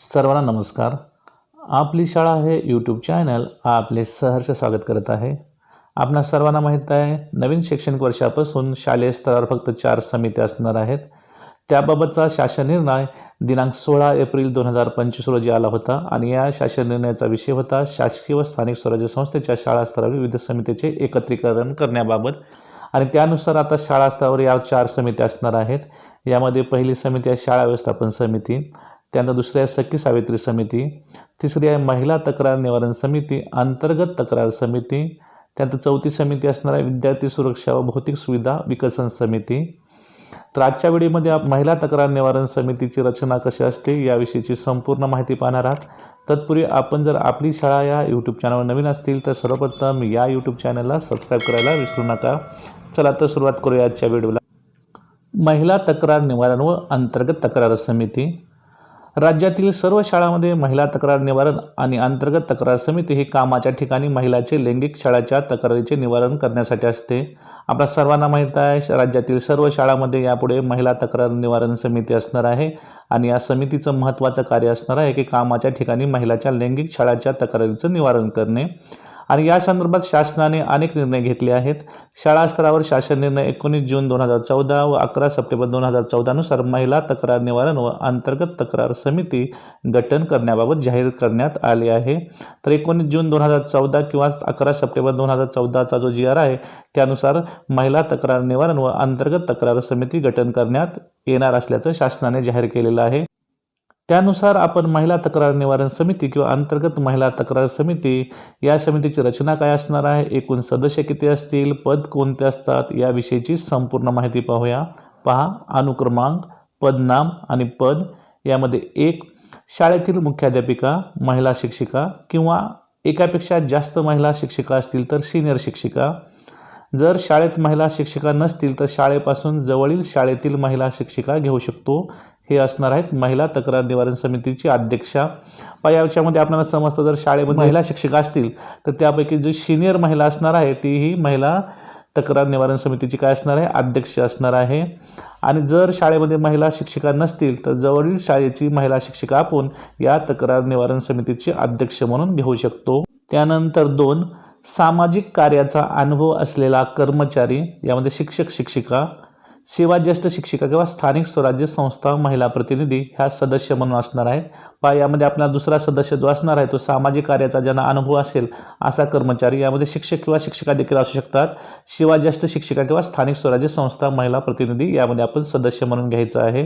सर्वांना नमस्कार. आपली शाळा हे यूट्यूब चॅनल आपले सहर्ष स्वागत करत आहे. आपणा सर्वांना माहीत आहे नवीन शैक्षणिक वर्षापासून शालेय स्तरावर फक्त चार समित्या असणार आहेत. त्याबाबतचा शासन निर्णय दिनांक सोळा एप्रिल दोन हजार पंचवीस रोजी आला होता आणि या शासन निर्णयाचा विषय होता शासकीय व स्थानिक स्वराज्य संस्थेच्या शाळा स्तरावर विविध समितीचे एकत्रीकरण करण्याबाबत. आणि त्यानुसार आता शाळा स्तरावर या चार समित्या असणार आहेत. यामध्ये पहिली समिती आहे शाळा व्यवस्थापन समिती त्यानंतर दुसरी आहे सखी सावित्री समिती. तिसरी आहे महिला तक्रार निवारण समिती अंतर्गत तक्रार समिती. त्यानंतर चौथी समिती असणार आहे विद्यार्थी सुरक्षा व भौतिक सुविधा विकसन समिती. तर आजच्या वेळीमध्ये आप महिला तक्रार निवारण समितीची रचना कशी असते याविषयीची संपूर्ण माहिती पाहणार आहात. तत्पूर्वी आपण जर आपली शाळा या यूट्यूब चॅनलवर नवीन असतील तर सर्वप्रथम या यूट्यूब चॅनलला सबस्क्राईब करायला विसरू नका. चला तर सुरुवात करूया आजच्या व्हिडिओला. महिला तक्रार निवारण व अंतर्गत तक्रार समिती. राज्यातील सर्व शाळांमध्ये महिला तक्रार निवारण आणि अंतर्गत तक्रार समिती ही कामाच्या ठिकाणी महिलाचे लैंगिक शाळाच्या तक्रारीचे निवारण करण्यासाठी असते. आपल्या सर्वांना माहीत आहे राज्यातील सर्व शाळांमध्ये यापुढे महिला तक्रार निवारण समिती असणार आहे आणि या समितीचं महत्त्वाचं कार्य असणार आहे की कामाच्या ठिकाणी महिलाच्या लैंगिक शाळाच्या तक्रारीचं निवारण करणे. आणि या संदर्भात शासनाने अनेक निर्णय घेतले आहेत. शाळा स्तरावर शासन निर्णय एकोणीस जून दोन हजार चौदा व अकरा सप्टेंबर दोन हजार चौदानुसार महिला तक्रार निवारण व अंतर्गत तक्रार समिती गठन करण्याबाबत जाहीर करण्यात आले आहे. तर एकोणीस जून दोन हजार चौदा किंवा अकरा सप्टेंबर दोन हजार चौदाचा जो जी आर आहे त्यानुसार महिला तक्रार निवारण व अंतर्गत तक्रार समिती गठन करण्यात येणार असल्याचं शासनाने जाहीर केलेलं आहे. त्यानुसार आपण महिला तक्रार निवारण समिती किंवा अंतर्गत महिला तक्रार समिती या समितीची रचना काय असणार आहे? एकूण सदस्य किती असतील? पद कोणते असतात? याविषयीची संपूर्ण माहिती पाहूया. पहा अनुक्रमांक पदनाम आणि पद. यामध्ये एक शाळेतील मुख्याध्यापिका महिला शिक्षिका किंवा एकापेक्षा जास्त महिला शिक्षिका असतील तर सिनियर शिक्षिका. जर शाळेत महिला शिक्षिका नसतील तर शाळेपासून जवळील शाळेतील महिला शिक्षिका घेऊ शकतो. हे असणार आहेत. महिला तक्रार निवारण समितीची अध्यक्षा याच्यामध्ये आपल्याला समजतं जर शाळेमध्ये महिला शिक्षिका असतील तर त्यापैकी जी सिनियर महिला असणार आहे ती ही महिला तक्रार निवारण समितीची काय असणार आहे? अध्यक्ष असणार आहे. आणि जर शाळेमध्ये महिला शिक्षिका नसतील तर जवळील शाळेची महिला शिक्षिका आपण या तक्रार निवारण समितीचे अध्यक्ष म्हणून घेऊ शकतो. त्यानंतर दोन सामाजिक कार्याचा अनुभव असलेला कर्मचारी यामध्ये शिक्षक शिक्षिका सेवा ज्येष्ठ शिक्षिका किंवा स्थानिक स्वराज्य संस्था महिला प्रतिनिधी ह्या सदस्य म्हणून असणार आहेत पहा यामध्ये आपला दुसरा सदस्य जो असणार आहे तो सामाजिक कार्याचा ज्यांना अनुभव असेल असा कर्मचारी यामध्ये शिक्षक किंवा शिक्षिका देखील असू शकतात. सेवा ज्येष्ठ शिक्षिका किंवा स्थानिक स्वराज्य संस्था महिला प्रतिनिधी यामध्ये आपण सदस्य म्हणून घ्यायचं आहे.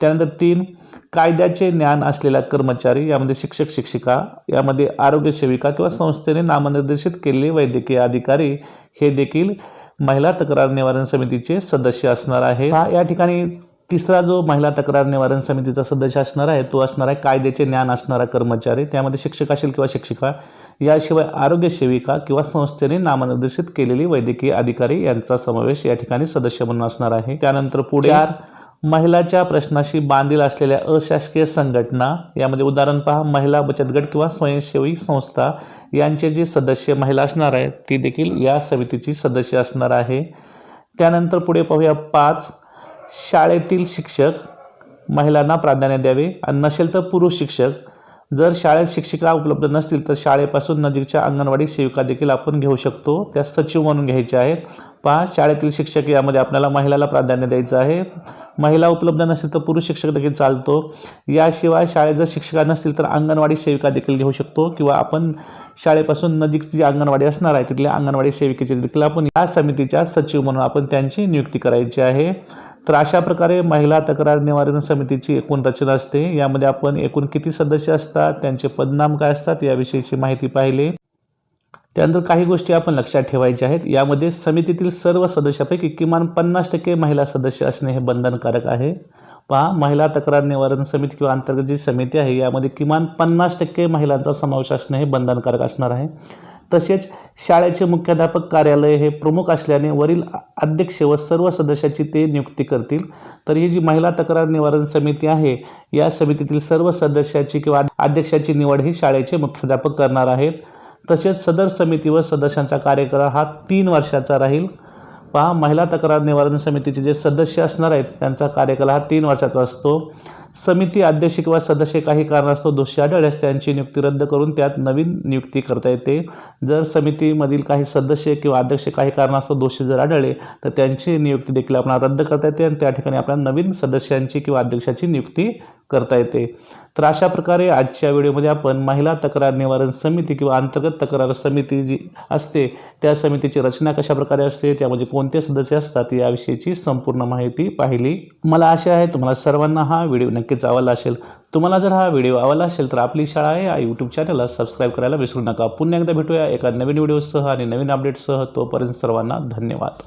त्यानंतर तीन कायद्याचे ज्ञान असलेला कर्मचारी यामध्ये शिक्षक शिक्षिका यामध्ये आरोग्य सेविका किंवा संस्थेने नामनिर्देशित केलेले वैद्यकीय अधिकारी हे देखील महिला तक्रार निवारण समितीचे सदस्य असणार आहे हा या ठिकाणी तिसरा जो महिला तक्रार निवारण समितीचा सदस्य असणार आहे तो असणार आहे कायद्याचे ज्ञान असणारा कर्मचारी. त्यामध्ये शिक्षक असेल किंवा शिक्षिका याशिवाय आरोग्य सेविका किंवा संस्थेने नामनिर्देशित केलेली वैद्यकीय अधिकारी यांचा समावेश या ठिकाणी सदस्य म्हणून असणार आहे. त्यानंतर पुढे चार महिलाच्या प्रश्नाशी बांधील असलेल्या अशासकीय संघटना यामध्ये उदाहरण पहा महिला बचत गट किंवा स्वयंसेवी संस्था यांचे जे सदस्य महिला असणार आहेत ती देखील या समितीची सदस्य असणार आहे. त्यानंतर पुढे पाहूया पाच शाळेतील शिक्षक महिलांना प्राधान्य द्यावे. आणि नसेल तर पुरुष शिक्षक जर शाळेत शिक्षिका उपलब्ध नसतील तर शाळेपासून नजीकच्या अंगणवाडी सेविका देखील आपण घेऊ शकतो. त्या सचिव म्हणून घ्यायच्या आहेत. पहा शाळेतील शिक्षक यामध्ये आपल्याला महिलाला प्राधान्य द्यायचं आहे. महिला उपलब्ध नसेल तर पुरुष शिक्षक देखील चालतो. याशिवाय शाळेत जर शिक्षिका नसतील तर अंगणवाडी सेविका देखील घेऊ शकतो किंवा आपण शाळेपासून नजीकची जी अंगणवाडी असणार आहे तिथल्या अंगणवाडी सेविकेची देखील आपण या समितीच्या सचिव म्हणून आपण त्यांची नियुक्ती करायची आहे. तर अशा प्रकारे महिला तक्रार निवारण समितीची एकूण रचना असते. यामध्ये आपण एकूण किती सदस्य असतात त्यांचे पदनाम काय असतात याविषयीची माहिती पाहिली. त्यानंतर काही गोष्टी आपण लक्षात ठेवायच्या आहेत. यामध्ये समितीतील सर्व सदस्यापैकी किमान पन्नास टक्के महिला सदस्य असणे हे बंधनकारक आहे. पहा महिला तक्रार निवारण समिती किंवा अंतर्गत जी समिती आहे यामध्ये किमान पन्नास टक्के महिलांचा समावेश असणे हे बंधनकारक असणार आहे. तसेच शाळेचे मुख्याध्यापक कार्यालय हे प्रमुख असल्याने वरील अध्यक्ष व सर्व सदस्याची ते नियुक्ती करतील. तर ही जी महिला तक्रार निवारण समिती आहे या समितीतील सर्व सदस्याची किंवा अध्यक्षाची निवड ही शाळेचे मुख्याध्यापक करणार आहेत. तसेच सदर समिती व सदस्यांचा कार्यकाळ हा तीन वर्षाचा राहील. पहा महिला तक्रार निवारण समितीचे जे सदस्य असणार आहेत त्यांचा कार्यकाळ हा तीन वर्षाचा असतो. समिती अध्यक्ष किंवा सदस्य काही कारणास्तव दोषी आढळल्यास त्यांची नियुक्ती रद्द करून त्यात नवीन नियुक्ती करता येते. जर समितीमधील काही सदस्य किंवा अध्यक्ष काही कारणास्तव दोषी जर आढळले तर त्यांची नियुक्ती देखील आपल्याला रद्द करता येते आणि त्या ठिकाणी आपल्याला नवीन सदस्यांची किंवा अध्यक्षाची नियुक्ती करता येते. तर अशा प्रकारे आजच्या व्हिडिओमध्ये आपण महिला तक्रार निवारण समिती किंवा अंतर्गत तक्रार समिती जी असते त्या समितीची रचना कशा प्रकारे असते त्यामध्ये कोणते सदस्य असतात याविषयीची संपूर्ण माहिती पाहिली. मला आशा आहे तुम्हाला सर्वांना हा व्हिडिओ नक्की नक्कीच आवडला असेल. तुम्हाला जर हा व्हिडिओ आवडला असेल तर आपली शाळा आहे या यूट्यूब चॅनलला सबस्क्राईब करायला विसरू नका. पुन्हा एकदा भेटूया एका नवीन व्हिडिओसह आणि नवीन अपडेटसह तोपर्यंत सर्वांना धन्यवाद.